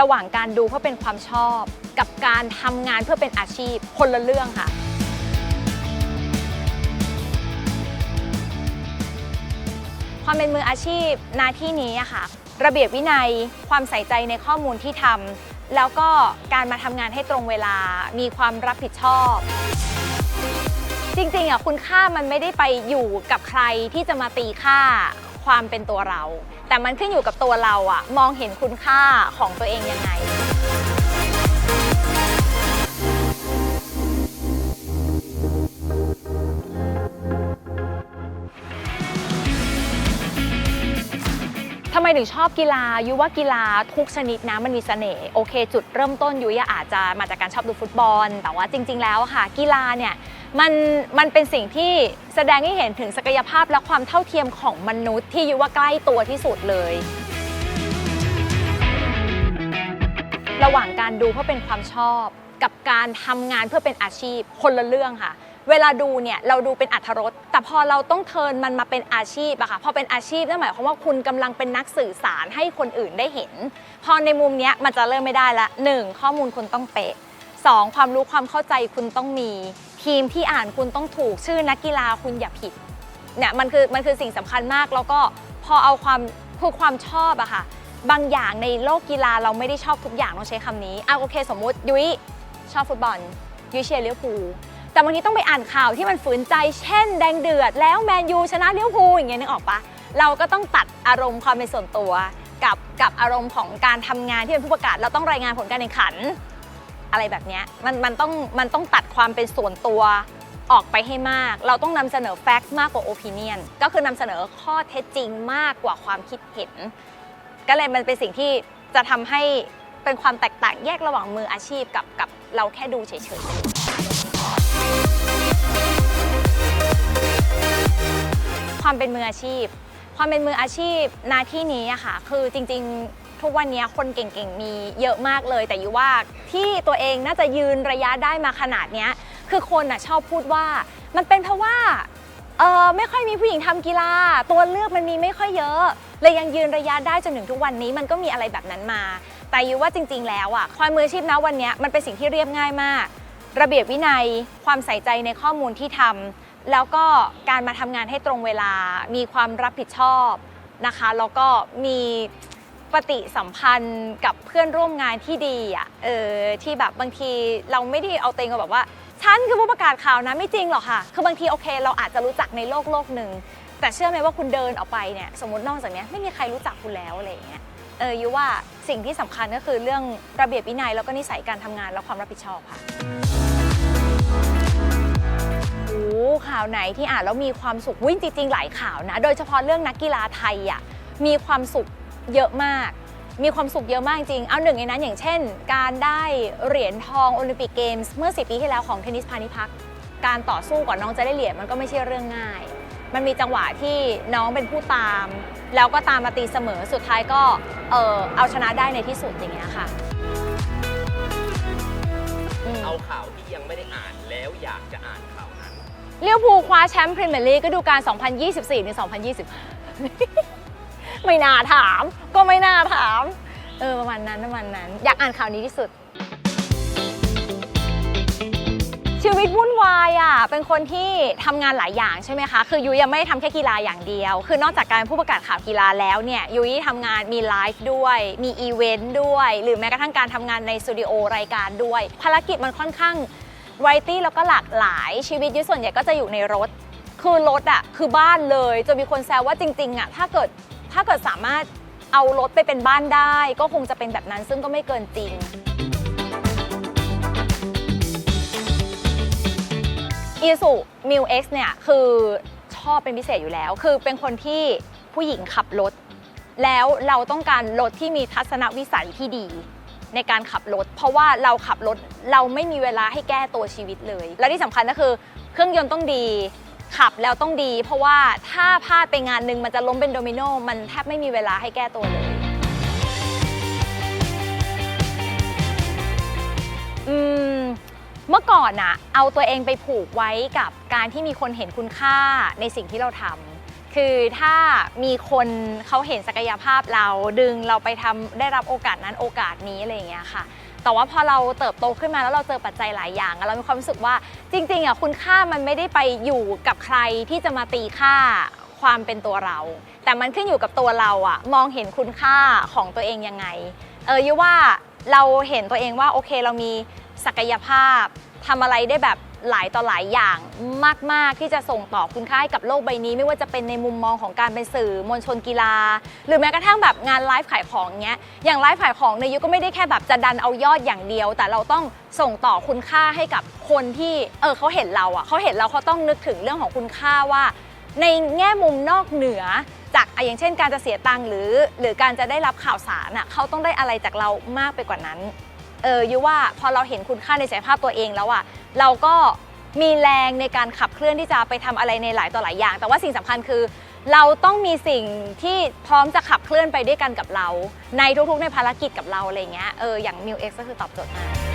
ระหว่างการดูเพื่อเป็นความชอบ กับการทำงานเพื่อเป็นอาชีพคนละเรื่องค่ะ ความเป็นมืออาชีพหน้าที่นี้อะค่ะ ระเบียบวินัยความใส่ใจในข้อมูลที่ทำแล้วก็การมาทำงานให้ตรงเวลามีความรับผิดชอบ จริงๆอะคุณค่ามันไม่ได้ไปอยู่กับใครที่จะมาตีค่า ความเป็นตัวเรา แต่มันขึ้นอยู่กับตัวเราอะมองเห็นคุณค่าของตัวเองยังไงทำไมถึงชอบกีฬายุว่ากีฬาทุกชนิดนะมันมีเสน่ห์โอเค จุดเริ่มต้นยุยอาจจะมาจากการชอบดูฟุตบอล แต่ว่าจริง ๆ แล้วค่ะ กีฬาเนี่ย มันมันเป็นสิ่งที่แสดงให้เห็นถึงศักยภาพและความเท่าเทียมของมนุษย์ที่ยุว่าใกล้ตัวที่สุดเลย ระหว่างการดูเพื่อเป็นความชอบ กับการทำงานเพื่อเป็นอาชีพคนละเรื่องค่ะ เวลาดูเนี่ยเราดูเป็นอัธรสแต่พอเราต้องเทิร์นมันมาเป็นอาชีพอะค่ะพอเป็นอาชีพนั่นหมายความว่าคุณกำลังเป็นนักสื่อสารให้คนอื่นได้เห็น พอในมุมเนี้ยมันจะเริ่มไม่ได้ละหนึ่งข้อมูลคุณต้องเป๊ะสองความรู้ความเข้าใจคุณต้องมี ทีมที่อ่านคุณต้องถูกชื่อนักกีฬาคุณอย่าผิดเนี่ยมันคือมันคือสิ่งสำคัญมากแล้วก็พอเอาความคือความชอบอะค่ะ บางอย่างในโลกกีฬาเราไม่ได้ชอบทุกอย่างต้องใช้คำนี้อะโอเค สมมุติยุ้ยชอบฟุตบอลยุ้ยเชียร์เลิเวอร์พูแต่บางทีต้องไปอ่านข่าวที่มันฝืนใจเช่น แดงเดือด แล้วแมนยูชนะเลิเวอร์พูอย่างเงี้ยนึกออกปะเราก็ต้องตัดอารมณ์ความเป็นส่วนตัว กับกับอารมณ์ของการทำงานที่เป็นผู้ประกาศเราต้องรายงานผลการแข่งขัน อะไรแบบนี้มันมันต้องมันต้องตัดความเป็นส่วนตัวออกไปให้มาก เราต้องนำเสนอแฟกต์มากกว่าโอปิเนียนก็คือนำเสนอข้อเท็จจริงมากกว่าความคิดเห็น ก็เลยมันเป็นสิ่งที่จะทำให้เป็นความแตกต่างแยกระหว่างมืออาชีพกับกับเราแค่ดูเฉยๆ ความเป็นมืออาชีพ ความเป็นมืออาชีพหน้าที่นี้อะค่ะ คือจริงๆ ทุกวันนี้คนเก่งๆมีเยอะมากเลย แต่ยูว่าที่ตัวเองน่าจะยืนระยะได้มาขนาดเนี้ยคือคนอะชอบพูดว่ามันเป็นเพราะว่าเออไม่ค่อยมีผู้หญิงทำกีฬา ตัวเลือกมันมีไม่ค่อยเยอะเลยยังยืนระยะได้จนถึงทุกวันนี้มันก็มีอะไรแบบนั้นมา แต่ยูว่าจริง ๆ แล้วอะความมืออาชีพนะวันนี้มันเป็นสิ่งที่เรียบง่ายมาก ระเบียบวินัยความใส่ใจในข้อมูลที่ทำแล้วก็การมาทำงานให้ตรงเวลา มีความรับผิดชอบนะคะ แล้วก็มี ปฏิสัมพันธ์กับเพื่อนร่วมงานที่ดีอะเออที่แบบบางทีเราไม่ได้เอาตัวเองมาแบบว่าฉันคือผู้ประกาศข่าวนะไม่จริงหรอกค่ะ คือบางทีโอเค เราอาจจะรู้จักในโลกโลกหนึ่งแต่เชื่อไหมว่าคุณเดินออกไปเนี่ยสมมตินอกจากนี้ไม่มีใครรู้จักคุณแล้วอะไรอย่างเงี้ยเออยุว่าสิ่งที่สำคัญก็คือเรื่องระเบียบวินัยแล้วก็นิสัยการทำงานและความรับผิดชอบค่ะโอ้ข่าวไหนที่อ่านแล้วมีความสุขวิ่งจริงๆหลายข่าวนะ โดยเฉพาะเรื่องนักกีฬาไทยอะมีความสุข เยอะมาก มีความสุขเยอะมากจริง เอาหนึ่งในนั้นอย่างเช่น การได้เหรียญทองโอลิมปิกเกมส์เมื่อ 10 ปีที่แล้วของเทนนิสพาณิพักการต่อสู้ก่อนน้องจะได้เหรียญมันก็ไม่ใช่เรื่องง่าย มันมีจังหวะที่น้องเป็นผู้ตาม แล้วก็ตามมาตีเสมอสุดท้ายก็เออเอาชนะได้ในที่สุดอย่างเงี้ยค่ะอืมเอาข่าวที่ยังไม่ได้อ่านแล้วอยากจะอ่านข่าวนั้นลิเวอร์พูลคว้าแชมป์พรีเมียร์ลีกฤดูกาล2024หรือ2020 ไม่น่าถาม ก็ไม่น่าถาม เออประมาณนั้นประมาณนั้น อยากอ่านข่าวนี้ที่สุด ชีวิตวุ่นวายอะเป็นคนที่ทำงานหลายอย่างใช่ไหมคะ คือยุ้ยยังไม่ได้ทำแค่กีฬาอย่างเดียว คือนอกจากการเป็นผู้ประกาศข่าวกีฬาแล้วเนี่ยยุ้ยทำงานมีไลฟ์ด้วย มีอีเวนต์ด้วย หรือแม้กระทั่งการทำงานในสตูดิโอรายการด้วย ภารกิจมันค่อนข้าง วาไรตี้แล้วก็หลากหลายชีวิตยุ้ยส่วนใหญ่ก็จะอยู่ในรถ คือรถอะคือบ้านเลยจนมีคนแซวว่าจริงๆอะถ้าเกิด ถ้าเกิดสามารถเอารถไปเป็นบ้านได้ ก็คงจะเป็นแบบนั้นซึ่งก็ไม่เกินจริง อีสุมิวเอ็กซ์เนี่ยคือชอบเป็นพิเศษอยู่แล้ว คือเป็นคนที่ผู้หญิงขับรถ แล้วเราต้องการรถที่มีทัศนวิสัยที่ดีในการขับรถ เพราะว่าเราขับรถเราไม่มีเวลาให้แก้ตัวชีวิตเลย และที่สำคัญก็คือ เครื่องยนต์ต้องดี ขับแล้วต้องดี เพราะว่าถ้าพลาดไปงานหนึ่งมันจะล้มเป็นโดมิโนมันแทบไม่มีเวลาให้แก้ตัวเลย อืม เมื่อก่อนอะเอาตัวเองไปผูกไว้กับการที่มีคนเห็นคุณค่าในสิ่งที่เราทำคือถ้ามีคนเขาเห็นศักยภาพเราดึงเราไปทำได้รับโอกาสนั้นโอกาสนี้อะไรอย่างเงี้ยค่ะ แต่ว่าพอเราเติบโตขึ้นมาแล้วเราเจอปัจจัยหลายอย่างเรามีความรู้สึกว่าจริงๆอะคุณค่ามันไม่ได้ไปอยู่กับใครที่จะมาตีค่าความเป็นตัวเรา แต่มันขึ้นอยู่กับตัวเราอะมองเห็นคุณค่าของตัวเองยังไง เออยุว่าเราเห็นตัวเองว่าโอเคเรามีศักยภาพทำอะไรได้แบบ หลายต่อหลายอย่างมาก ๆ ที่จะส่งต่อคุณค่าให้กับโลกใบนี้ ไม่ว่าจะเป็นในมุมมองของการเป็นสื่อมวลชนกีฬา หรือแม้กระทั่งแบบงานไลฟ์ขายของเงี้ยอย่างไลฟ์ขายของในยุคก็ไม่ได้แค่แบบจะดันเอายอดอย่างเดียว แต่เราต้องส่งต่อคุณค่าให้กับคนที่เออเขาเห็นเราอะเขาเห็นเราเขาต้องนึกถึงเรื่องของคุณค่าว่า ในแง่มุมนอกเหนือจากอะอย่างเช่น การจะเสียตังค์หรือ หรือการจะได้รับข่าวสารอะเขาต้องได้อะไรจากเรามากไปกว่านั้น เออยูว่าพอเราเห็นคุณค่าในศักยภาพตัวเองแล้วอะเราก็มีแรงในการขับเคลื่อนที่จะไปทำอะไรในหลายต่อหลายอย่าง แต่ว่าสิ่งสำคัญคือ เราต้องมีสิ่งที่พร้อมจะขับเคลื่อนไปด้วยกันกับเรา ในทุกๆในภารกิจกับเราอะไรเงี้ยเอออย่างมิวเอ็กก็คือตอบโจทย์มาก